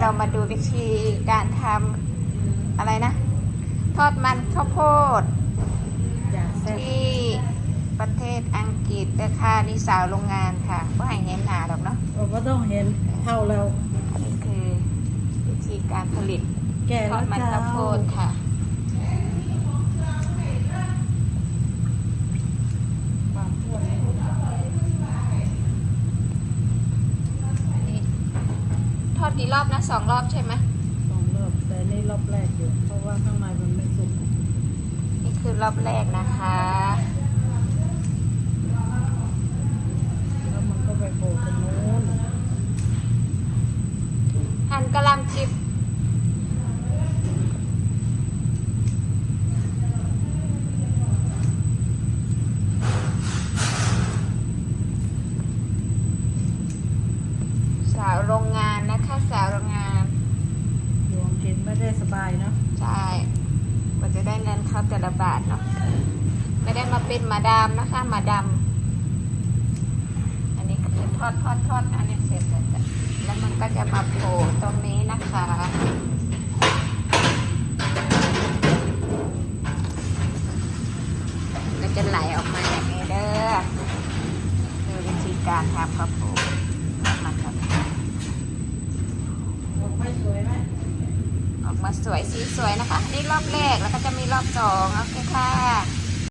เรามาดูวิธีการทำอะไรนะ ทอดมันข้าวโพดอยากแซ่บที่ประเทศอังกฤษเด้อค่ะนี่สาวโรงงานค่ะก็ให้เห็นหนาดอกเนาะเราก็ต้องเห็นเท่าเราอันนี้คือวิธีการผลิตแก่ทอแล้ดวมันเจ้าข้าวโพดค่ะ ความอ้วน อันนี้ทอด กี่รอบนะสองรอบใช่ไหมสองรอบแต่นี่รอบแรกอยู่เพราะว่าข้างในมันไม่สุกนี่คือรอบแรกนะคะ แล้วมันก็ไปโผล่ตรงนู้นหั่นกะหล่ำจิบสาวโรงงาน นะคะ สาวโรงงานอยู่อังกฤษไม่ได้สบายเนาะใช่กว่าจะได้เงินเขาแต่ละบาทเนาะไม่ได้มาเป็นมาดามนะคะมาดามอันนี้คือทอดทอดทอดอันนี้เสร็จแล้วจ้ะแล้วมันก็จะมาโผล่ตรงนี้นะคะก็จะไหลออกมาอย่างนี้เด้อคือวิธีการทำข้าวโพดทอดมันครับ ดอกไม้สวยไหม ออกมาสวยสีสวยนะคะ นี่รอบแรกแล้วก็จะมีรอบสองโอเคค่ะ